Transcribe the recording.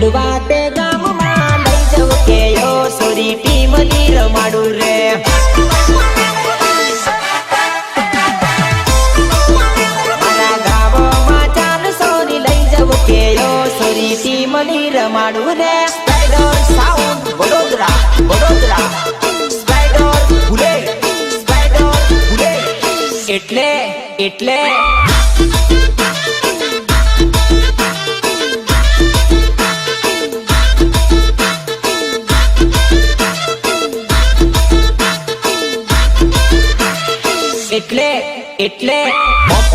ઢૂંઢવા sorry team રમાડું રે. રમાડું રે. Spider sound Vadodara એટલે એટલે. એટલે એટલે.